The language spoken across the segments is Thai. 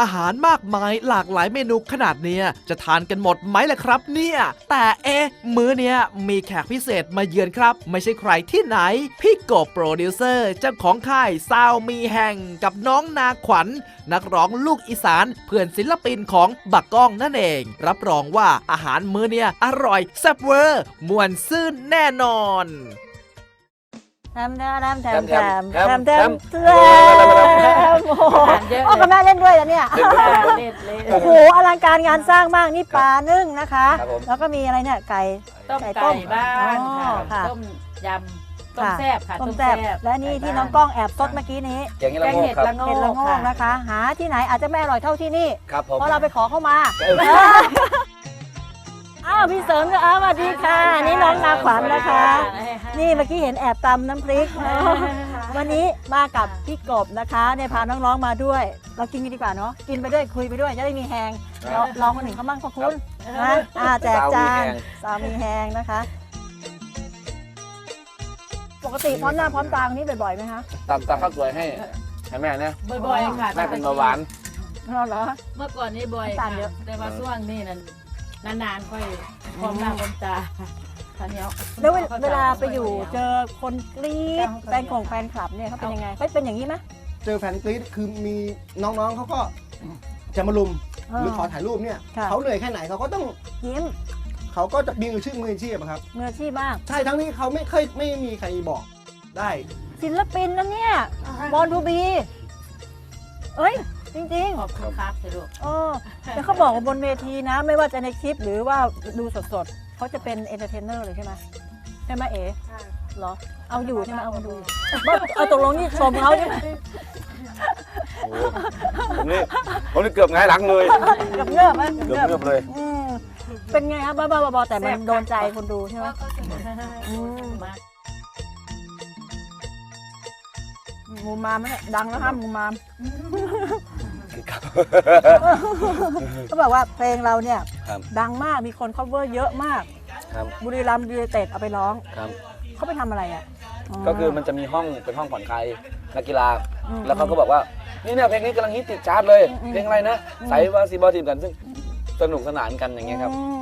อาหารมากมายหลากหลายเมนูขนาดเนี้ยจะทานกันหมดไหมล่ะครับ เนี่ย แต่เอ๊ะมื้อเนี้ยมีแขกพิเศษมาเยือนครับ ไม่ใช่ใครที่ไหน พี่กบโปรดิวเซอร์เจ้าของค่ายซาวมีแห่งกับน้องนาขวัญนักร้องลูกอีสานเพื่อนศิลปินของบักก้องนั่นเอง รับรองว่าอาหารมื้อเนี้ยอร่อยแซ่บเวอร์มวนซื่นแน่นอน ทำทำทำทำแททำมทำแททำมทำโอ้โหเยอะโอ้กับแม่เล่นด้วยแล้วเนี่ยเล่นเลยโอ้โหอลังการงานสร้างมากนี่ปลานึ่งนะคะครับผมแล้วก็มีอะไรเนี่ยไก่ต้มไก่ไก่ต้มบ้านอ๋อค่ะค่ะต้มยำต้มค่ะแซ่บค่ะต้มแซ่บและนี่ที่น้องก้องแอบซดเมื่อกี้นี้แกงเห็ดแกละงโงกเห็ดครับละโงเห็ดละกโงกค่ะนะคะ หาที่ไหนอาจจะไม่อร่อยเท่าที่นี่ครับผมเพราะเราไปขอเข้ามาเอออ้าวพี่เสริมก็อ้าวสวัสดีค่ะ นี่น้องนาขวัญนะคะ นี่เมื่อกี้เห็นแอบตำน้ำพริกวันนี้มากับพี่กบนะคะเนี่ยพาน้องๆมาด้วย เรากินกันดีกว่าเนาะกินไปด้วยคุยไปด้วยจะได้มีแหงครับลองคนหนึ่งเขามั่งพอคุณนะอ่าแจกจานสามีแหงนะคะ ปกติพร้อมหน้าพร้อมตานี้บ่อยๆไหมคะตักตักข้าวสวยให้ให้แม่เนี่ยบ่อยๆค่ะแม่เป็นเบาหวานอ๋อเหรอเมื่อก่อนนี่บ่อยน้ำตาลเยอะแต่ว่าช่วงนี้นั่นนานๆค่อยความหน้าความตา ท่านี้ยแล้วเวลเวลาไปอยู่เจอคนกรี๊ดแฟนของแฟนคลับเนี่ยเขาเป็นยังไงเป็นอย่างนี้ไหมเจอแฟนกรี๊ดคือมีน้องๆเขาก็จะมาลุมเออหรือขอถ่ายรูปเนี่ยค่ะเขาเหนื่อยแค่ไหนเขาก็ต้องยิ้มเขาก็จะมีมือชื่อมืออาชีพอะครับมืออาชีพมากใช่ทั้งนี้เขาไม่เคยไม่มีใครบอกได้ศิลปินนะเนี่ยบอลทูบีเอ้ยจริงขอบคุณครับสะดวกๆเออแต่เขาบอกว่าบนเวทีนะ ไม่ว่าจะในคลิปหรือว่าดูสดๆ เขาจะเป็นเอนเตอร์เทนเนอร์เลยใช่ไหมใช่ไหมเอ๋เหรอ เอาอยู่ใช่ไหมเอามาดูบ้าเอาตกลงนี่ชมเขาใช่ไหมโอ้โหผมนี่ผมนี่เกือบหงายหลังเลยกับเงือบไหมเกือบเกือบเลยอืมเป็นไงครับบ้าๆบอๆแต่มันโดนใจคนดูใช่ไหมอืมมากมูมามเนี่ยดังแล้วครับมูมาม เขาบอกว่าเพลงเราเนี่ยครับดังมากมีคน cover เยอะมาก ครับบุรีรัมย์ยูไนเต็ดเอาไปร้อง ครับ เขาไปทำอะไรอะ ก็คือมันจะมีห้องเป็นห้องผ่อนคลายนักกีฬา อืมแล้วเขาก็บอกว่า นี่เนี่ยเพลงนี้กำลังฮิตติดชาร์ตเลย อืมเพลงอะไรนะอืมใส่วาซีบอลทีมกันซึ่งสนุกสนานกันอย่างเงี้ยครับ อืม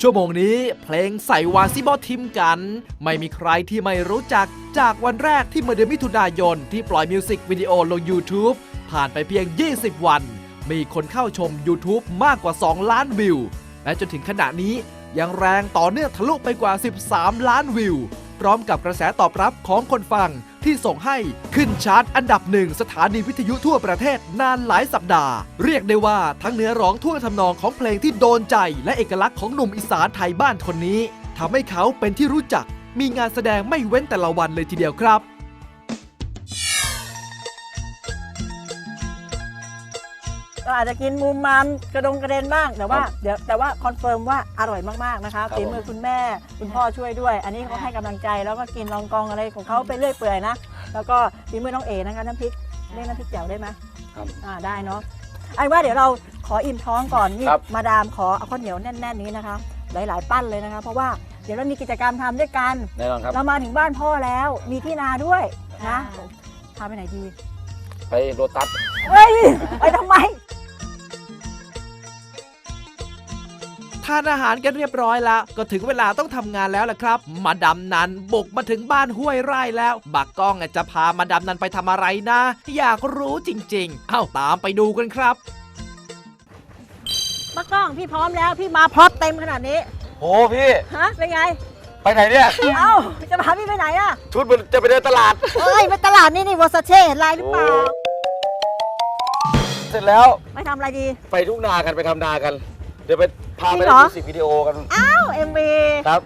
ชั่วโมงนี้เพลงใส่วาซิบอทิมกัน ไม่มีใครที่ไม่รู้จักจากวันแรกที่เมื่อเดือนมิถุนายนที่ปล่อยมิวสิกวิดีโอลง YouTube ผ่านไปเพียง 20 วัน มีคนเข้าชม YouTube มากกว่า 2 ล้านวิว และจนถึงขณะนี้ยังแรงต่อเนื่องทะลุไปกว่า 13 ล้านวิว พร้อมกับกระแสตอบรับของคนฟังที่ส่งให้ขึ้นชาร์ตอันดับหนึ่งสถานีวิทยุทั่วประเทศนานหลายสัปดาห์ เรียกได้ว่าทั้งเนื้อร้องท่วงทำนองของเพลงที่โดนใจ และเอกลักษณ์ของหนุ่มอีสานไทยบ้านคนนี้ทำให้เขาเป็นที่รู้จัก มีงานแสดงไม่เว้นแต่ละวันเลยทีเดียวครับ ก็อาจจะกินมุมมามกระดงกระเด็นบ้าง แต่ว่าครับเดี๋ยวแต่ว่าคอนเฟิร์มว่าอร่อยมากๆนะคะครับฝีมือคุณแม่คุณพ่อช่วยด้วย อันนี้เขาให้กำลังใจแล้วก็กินลองกองอะไรของเขาไปเรื่อยเปื่อยนะ แล้วก็ฝีมือน้องเอนะคะน้ำพริกเรียกน้ำพริกแจ่วได้ไหมครับอ่าได้เนาะไอ้ว่าเดี๋ยวเราขออิ่มท้องก่อนนี่ครับมาดามขอเอาข้าวเหนียวแน่น ๆ นี้นะคะ หลาย ๆ ปั้นเลยนะคะ เพราะว่าเดี๋ยวเรามีกิจกรรมทำด้วยกันแน่นอนครับเรามาถึงบ้านพ่อแล้วมีที่นาด้วยนะพาไปไหนดี ไปโรตัสเฮ้ยไปทำไม ทานอาหารกันเรียบร้อยแล้ว ก็ถึงเวลาต้องทำงานแล้วล่ะครับ มาดำนันบุกมาถึงบ้านห้วยไร่แล้ว บักก้องจะพามาดำนันไปทำอะไรนะ อยากรู้จริง ๆ เอ้าตามไปดูกันครับมากล้องพี่พร้อมแล้วพี่มาพร็อพเต็มขนาดนี้โอ้พี่ฮะเป็นไงไปไหนเนี่ย เอ้า จะพาพี่ไปไหนอะชุดมันจะไปเดินตลาดเอ้ย ไปตลาดนี่นี่วอสเช่เห็นลายหรือเปล่า เสร็จแล้ว ไปทำอะไรดี ไปทุ่งนากันไปทำนากัน เดี๋ยวไปพาจริไปงเล่เหรนอมิวสิกวิดีโอกันเอ้าเอ็มบีครับ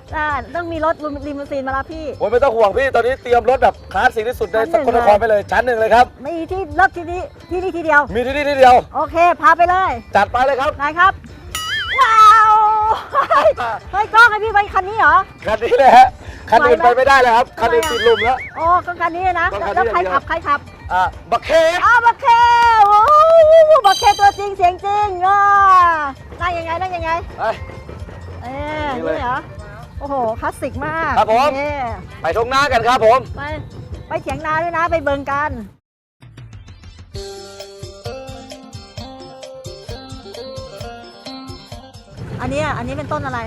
ต้องมีรถลิมูซีนมารับพี่ โอ้ยไม่ต้องห่วงพี่ ตอนนี้เตรียมรถแบบคลาสสิกที่สุดในชั้สนหนึ่งกลนครไปเลยชั้นหนึ่งเลยครับ มีที่รถที่นี่ที่นี่ทีเดียว มีที่นี่ที่เดียว โอเค พาไปเลยจัดไปเลยครับนายครับ ว้าวเฮ้ยเฮ้ยกล้องให้พี่ไปคันนี้เหรอ คันนี้เลยฮะคันอื่นไหวไหมไปไม่ได้เลยครับคันอื่นทำไมอะติดลมแล้ว โอ้ก็คันนี้นะ ต้องคันนี้แล้วใครอย่างเดียว ขับใครขับอะบักเค อ้าวบักเค โอ้โหบักเคตัวจริงเสียงจริงอะนั่งยังไงนั่งยังไง ไป เอ๊ะนี่นี่เลยเหรอ โอ้โห คลาสสิกมากครับผม นี่ไปทงหน้ากันครับผม ไป ไปเถียงนาด้วยนะ ไปเบิงกัน อันเนี้ยอันนี้เป็นต้นอะไร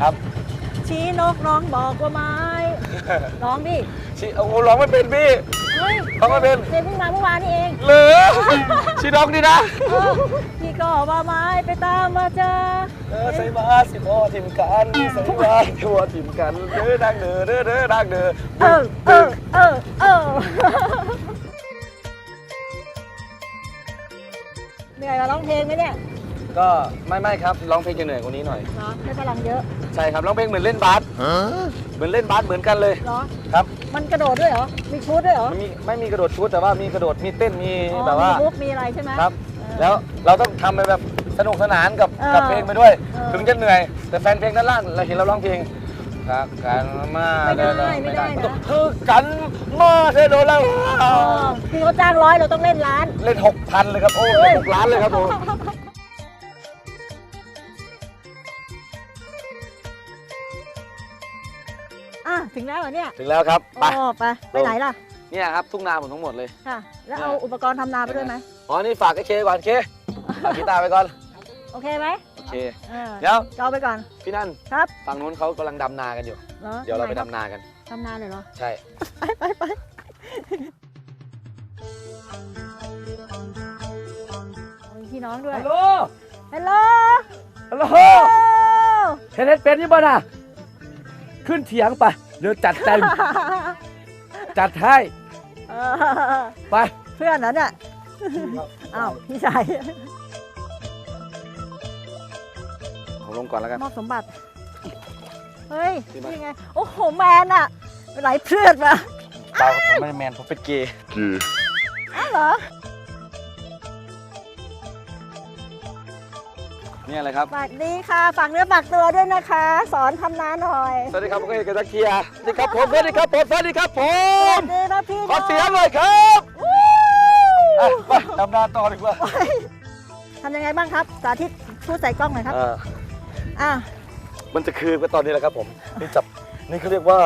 ครับชี้นกน้องบอกว่าไม้ ร้องดิ ชิโอ้โหร้องไม่เป็นพี่ เฮ้ยร้องไม่เป็นเพลงเพิ่งมาเมื่อวานนี่เองเหลือชิดอกดีนะเออพี่ก็ว่าไม้ไปตามมาเจอเออใส่มาสิบอทิมกันใส่มาทัวทิมกันเด้อดังเด้อเด้อเด้อดังเด้อเออเออเออเออเหนื่อยมาร้องเพลงไหมเนี่ย ก็ไม่ไม่ครับร้องเพลงจะเหนื่อยกว่านี้หน่อย เหรอได้พลังเยอะใช่ครับร้องเพลงเหมือนเล่นบาสเหมือนเล่นบาสเหมือนกันเลยเหรอ ครับ มันกระโดดด้วยเหรอ มีชุดด้วยเหรอมันมีไม่มีกระโดดชุดแต่ว่ามีกระโดดมีเต้นมีอ๋อแบบว่า มีบุ๊กมีอะไรใช่ไหม ครับเออแล้วเราต้องทำไปแบบสนุกสนานกับเออกับเพลงไปด้วย เออถึงจะเหนื่อย แต่แฟนเพลงด้านล่างเราเห็นเราร้องเพลงรักกันมาไม่ได้เออไม่ได้นะ ต้องคือกันมาเธอโดนแล้ว เออพี่เขาจ้างร้อยเราต้องเล่นล้าน เล่นหกพันเลยครับ โอ้เล่นหกล้านเลยครับผม ถึงแล้วเหรอเนี่ยถึงแล้วครับไป โอ้ไปไปไหนล่ะเนี่ยครับทุ่งนาผมทั้งหมดเลย ค่ะ แล้วเอาอุปกรณ์ทำนาไปด้วยไหมอ๋อนี่ฝากไอ้เคก่อนเคฝากกีตาร์ไปก่อนโอเคไหมโอเคเออเดี๋ยวจะเอาไปก่อนพี่นั่นครับฝั่งนู้นเขากำลังดำนากันอยู่หรอเดี๋ยวเราไปทำมคบดำนากัน ทำนาเลยเหรอใช่ ไปไปไปมีพี่น้องด้วยฮัลโหล ฮัลโหลฮัลโหลโอ้เห็นเห็นเป็นยี่บ้าน่ะ ขึ้นเถียงไป เดี๋ยวจัดเต็ม จัดให้เออไป เพื่อนนั้นน่ะอ้าวพี่ชายผมลงก่อนแล้วกัน มอบสมบัติ เฮ้ยดีไหมนี่ไง โอ้โห แมนอะไหลเพื่อดมาเปล่าครับผมไม่ได้แมนผมเป็นเกย์อ้าวเหรอ นี่อะไรครับฝากดีค่ะฝากเนื้อฝากตัวด้วยนะคะ สอนทำนาหน่อย สวัสดีครับผมก็เอกจักรเคียร์สวัสดีครับผมสวัสดีครับผมสวัสดีครับผสวัมสดีนะพี่ขอเสียงหน้น่อยครับวู้อะไปดำนาต่อดีกว่าทำยังไงบ้างครับ สาธิตพูดใส่กล้องหน่อยครับเอออะมันจะคือก็ตอนนี้แหละครับผมนี่จับนี่เขาเรียกว่า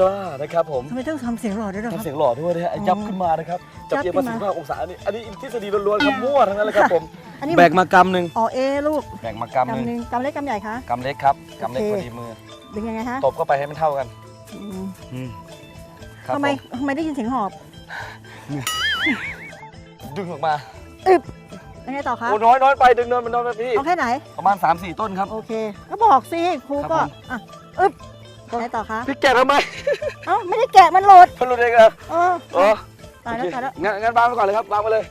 กล้านะครับผมทำไมต้องทำเสียงหล่อด้วยเหรอคทำรับเสียงหล่อด้วยนะฮะยับขึ้นมานะครับจับยับเอียงขึ้มานมาสิบห้าองศานี่อันนี้ทฤษฎีล้วนๆครับมั่วทั้งนั้นเลยครับผม อันนี้แบกมากำหนึ่งอ๋อเอลูกแบกมากำหนึ่งกำหนึ่งกำเล็กกำใหญ่คะ กำเล็กครับกำเล็กโอพเคอดีมือดึงยังไงฮะตบเข้าไปให้มันเท่ากันอืมอืมครับทำไมผทำไมได้ยินเสียงหอบดึงออกมายังไงต่อครับโอ้น้อยน้อยไปดึงเนินมันน้อยไปพี่เอาแค่ไหน ประมาณ 3-4 ต้นครับ โอเค ก็บอกสิครูครับก็ผม อะอึ๊บไหนต่อคะพี่แกะทำไมเอ้าไม่ได้แกะมันหลุดพันรุนเองเหรอเอออ๋อตายแล้วโอเคตายแล้วงั้นงั้นวางไปก่อนเลยครับวางไปเลย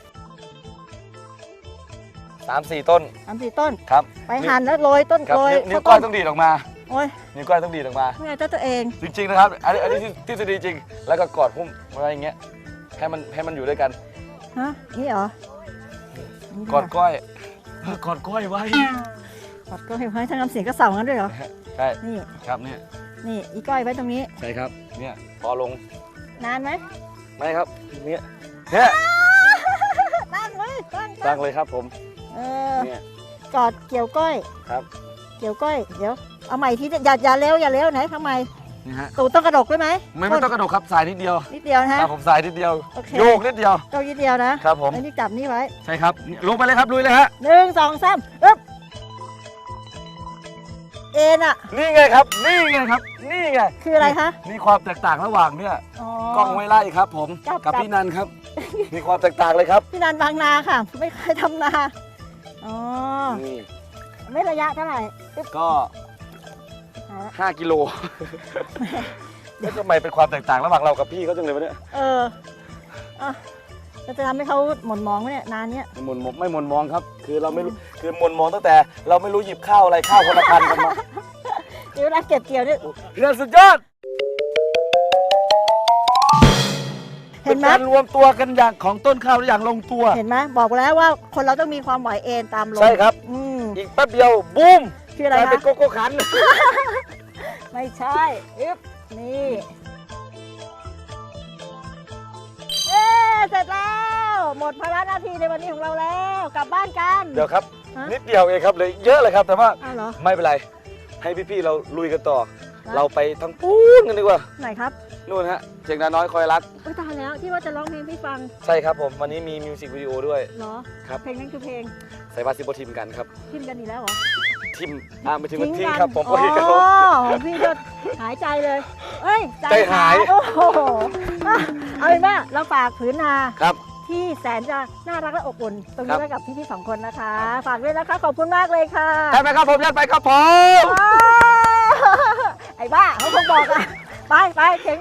สามสี่ต้นสามสี่ต้น ครับไปหั่นแล้วโรยต้นครับโรยนิ้วนิ้วข้าวก้อยต้ต้อมงดีดออกมา โอ้ยนิ้วก้อยต้องดีดออกมาไม่ไงเจ้าตัวเอง จริงๆนะครับ อันนี้อันนี้ทฤษฎีจริง แล้วก็กอดพุ่มไว้อย่างเงี้ย ให้มันให้มันอยู่ด้วยกัน ฮะ นี่เหรอ กอดก้อยเออกอดก้อยไว้ กอดก้อยไว้ทั้งน้ำเสียงก็เสางั้นด้วยเหรอ ใช่ นี่ ครับเนี่ย นี่ อีก้อยไว้ตรงนี้ ใช่ครับ เนี่ย พอลง นานไหม ไม่ครับ เนี่ย เนี่ยตั้งไว้ตั้งตั้งเลยครับผม เออ เนี่ยกอดเกี่ยวก้อย ครับเกี่ยวก้อย เดี๋ยว เอาใหม่ที่อย่าอย่าเร็วอย่าเร็วไหนทำไม นี่ฮะตูดต้องกระดกด้วยไหมไม่ไม่ต้องกระโดดครับสายนิดเดียวนิดเดียวนะคฮะรับผมสายนิดเดียว โอเค โยกนิดเดียวก็นิดเดียวนะครับผมแล้วนี่จับนี่ไว้ใช่ครับนี่ลงไปเลยครับลุยเลยฮะหนึ่งสองสามอึ๊บเอ็นอะนี่ไงครับ นี่ไงครับ นี่ไงคืออะไรคะนี่ความแตกต่างระหว่างเนี่ยอ๋อ กล้องไว้ไล่ครับ ผมครับกับครับพี่นันครับ มีความแตกต่างเลยครับ พี่นันบางนาค่ะ ไม่เคยทำนา อ๋อนี่ไม่ระยะเท่าไหร่อึ๊บก็เอาละ5กิโลแล้วทำไมเป็นความแตกต่างระหว่างเรากับพี่เขาจังเลยวะเนี่ยเอออะเราจะทำให้เขาหม่นมองไหมเนี่ยนานเนี้ยไม่หมนไม่หมนมองครับ คือเราไม่รู้คือหมนมองตั้งแต่ เราไม่รู้หยิบข้าวอะไรข้าวคนละพันกันมา เดี๋ยวเวลาเก็บเกี่ยวเนี่ย พี่นันสุดยอด เห็นไหมป็การรวมตัวกันอย่างของต้นข้าวอย่างลงตัว เห็นไหมบอกแล้วว่าคนเราต้องมีความไหวเอ็นตามลมใช่ครับ อืมอีกแป๊บเดียวบูมคืออะไรกลายเป็นคะโกโก้ขัน ไม่ใช่อึ๊บนี่เอ๊เสร็จแล้ว หมดภาระหน้าที่ในวันนี้ของเราแล้ว กลับบ้านกัน เดี๋ยวครับ ฮะ นิดเดียวเองครับเลยเยอะเลยครับแต่ว่าอ้าวเหรอ ไม่เป็นไร ให้พี่ๆเราลุยกันต่อ นะ เราไปทั้งปูนกันดีกว่า ไหนครับ นู่นฮะเชียงนาน้อยคอยรัก อุ้ยตายแล้วที่ว่าจะร้องเพลงให้ฟังใช่ครับผม วันนี้มีมิวสิกวิดีโอด้วย เหรอ ครับ เพลงนั้นคือเพลงใส่บาซิโบทีมกันครับทิ้มกันอีกแล้วเหรอทีมอ่าไม่ถึงว่าทิ้งกันครับผมอ๋โอ้ยครับผมอพี่ก็หายใจเลย เอ้ยใจหาย โอ้โหอะเอาเป็นว่าเราฝากผืนนา ครับ ที่แสนจะน่ารักและอบอุ่นตรงครันี้บ ไว้กับพี่ๆสองคนนะคะ ฝากด้วยนะคะขอบคุณมากเลยค่ะใช่ไหมครับผมยัดไปครับผม อ้าวไอ้บ้าเขาคงบอกอะ ไปไปเถียง